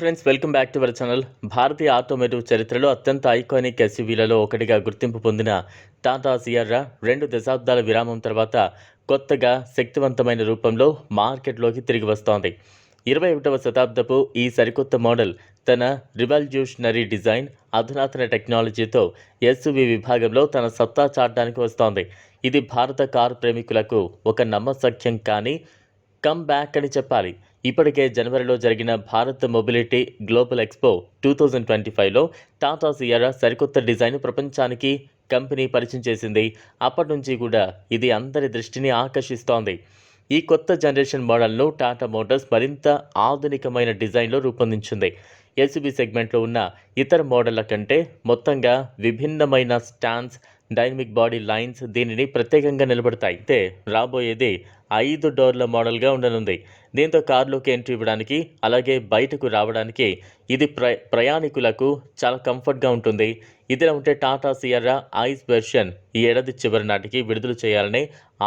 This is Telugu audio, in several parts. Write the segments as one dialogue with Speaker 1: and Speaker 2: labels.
Speaker 1: Friends welcome back to our channel. Bharatiya automotive చరిత్రలో అత్యంత ఐకానిక్ ఎస్యూవీలలో ఒకటిగా గుర్తింపు పొందిన టాటా సియర్రా రెండు దశాబ్దాల విరామం తర్వాత కొత్తగా శక్తివంతమైన రూపంలో మార్కెట్లోకి తిరిగి వస్తోంది. ఇరవై ఒకటవ శతాబ్దపు ఈ సరికొత్త మోడల్ తన రివల్యూషనరీ డిజైన్ అధునాతన టెక్నాలజీతో ఎస్యూవీ విభాగంలో తన సత్తా చాటడానికి వస్తోంది. ఇది భారత కారు ప్రేమికులకు ఒక నమ్మసఖ్యం కానీ కమ్ బ్యాక్ అని చెప్పాలి. ఇప్పటికే జనవరిలో జరిగిన Bharat mobility global expo two thousand twenty ఫైవ్లో టాటా సియరా సరికొత్త డిజైన్ ప్రపంచానికి కంపెనీ పరిచయం చేసింది. అప్పటి నుంచి కూడా ఇది అందరి దృష్టిని ఆకర్షిస్తోంది. ఈ కొత్త జనరేషన్ మోడల్ను టాటా మోటార్స్ మరింత ఆధునికమైన డిజైన్లో రూపొందించింది. ఎస్యూబీ సెగ్మెంట్లో ఉన్న ఇతర మోడళ్ళ కంటే మొత్తంగా విభిన్నమైన స్టాండ్స్ డైనమిక్ బాడీ లైన్స్ దీనిని ప్రత్యేకంగా నిలబడతాయి. అయితే రాబోయేది ఐదు డోర్ల మోడల్గా ఉండనుంది. దీంతో కారులోకి ఎంట్రీ ఇవ్వడానికి అలాగే బయటకు రావడానికి ఇది ప్ర ప్రయాణికులకు చాలా కంఫర్ట్గా ఉంటుంది. ఇదిలా ఉంటే టాటా సియర్రా ఐస్ వెర్షన్ ఈ ఏడాది చివరి నాటికి విడుదల చేయాలనే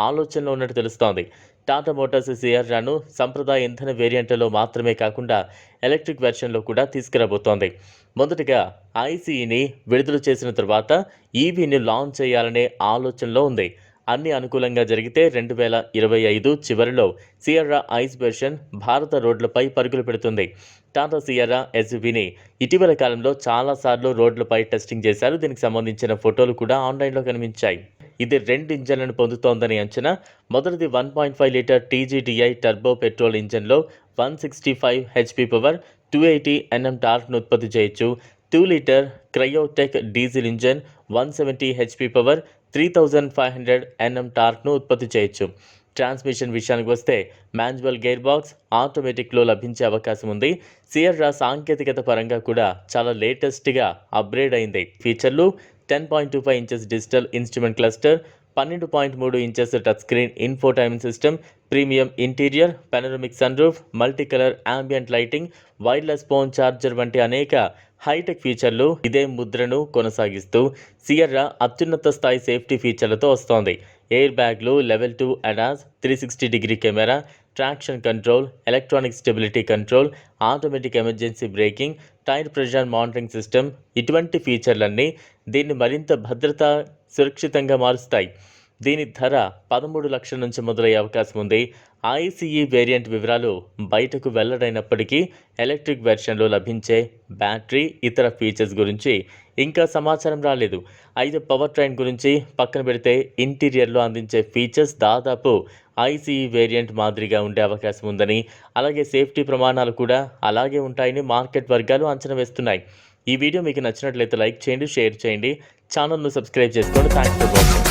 Speaker 1: ఆలోచనలో ఉన్నట్టు తెలుస్తోంది. టాటా మోటార్స్ సియర్రాను సంప్రదాయ ఇంధన వేరియంట్లలో మాత్రమే కాకుండా ఎలక్ట్రిక్ వెర్షన్లో కూడా తీసుకురాబోతోంది. మొదటగా ఐసీఈని విడుదల చేసిన తర్వాత ఈవీని లాంచ్ చేయాలనే ఆలోచనలో ఉంది. అన్ని అనుకూలంగా జరిగితే రెండు వేల ఇరవై ఐదు చివరిలో సియర్రా ఐస్ వెర్షన్ భారత రోడ్లపై పరుగులు పెడుతుంది. టాటా సియర్రా ఎస్యూవీని ఇటీవల కాలంలో చాలాసార్లు రోడ్లపై టెస్టింగ్ చేశారు. దీనికి సంబంధించిన ఫోటోలు కూడా ఆన్లైన్లో కనిపించాయి. ఇది రెండు ఇంజన్లను పొందుతోందని అంచనా. మొదటిది one point five litre TGDI turbo petrol ఇంజన్లో one sixty five HP power two eighty NM టార్క్ను ఉత్పత్తి చేయొచ్చు. Two litre Kryotec diesel engine one seventy HP power three thousand five hundred NM టార్క్ను ఉత్పత్తి చేయొచ్చు. ట్రాన్స్మిషన్ విషయానికి వస్తే మాన్యువల్ గేర్ బాక్స్ ఆటోమేటిక్లో లభించే అవకాశం ఉంది. సియర్రా సాంకేతికత పరంగా కూడా చాలా లేటెస్ట్గా అప్గ్రేడ్ అయింది. ఫీచర్లు ten point two five inches digital instrument cluster పన్నెండు పాయింట్ మూడు inches touch screen infotainment system premium interior panoramic sunroof multi colour ambient lighting wireless phone charger వంటి అనేక హైటెక్ ఫీచర్లు ఇదే ముద్రను కొనసాగిస్తూ సియర్రా అత్యున్నత స్థాయి సేఫ్టీ ఫీచర్లతో వస్తోంది. ఎయిర్ బ్యాగ్లు level two ADAS three sixty degree camera traction control electronic stability control automatic emergency braking tyre pressure monitoring system ఇటువంటి ఫీచర్లన్నీ దీన్ని మరింత భద్రత సురక్షితంగా మారుస్తాయి. దీని ధర పదమూడు లక్షల నుంచి మొదలయ్యే అవకాశం ఉంది. ఐసీఈ వేరియంట్ వివరాలు బయటకు వెల్లడైనప్పటికీ ఎలక్ట్రిక్ వెర్షన్లో లభించే బ్యాటరీ ఇతర ఫీచర్స్ గురించి ఇంకా సమాచారం రాలేదు. అయితే పవర్ ట్రైన్ గురించి పక్కన పెడితే ఇంటీరియర్లో అందించే ఫీచర్స్ దాదాపు ఐసీఈ వేరియంట్ మాదిరిగా ఉండే అవకాశం ఉందని అలాగే సేఫ్టీ ప్రమాణాలు కూడా అలాగే ఉంటాయని మార్కెట్ వర్గాలు అంచనా వేస్తున్నాయి. ఈ వీడియో మీకు నచ్చినట్లయితే లైక్ చేయండి షేర్ చేయండి. ఛానల్ను సబ్స్క్రైబ్ చేసుకోండి. Thanks for watching.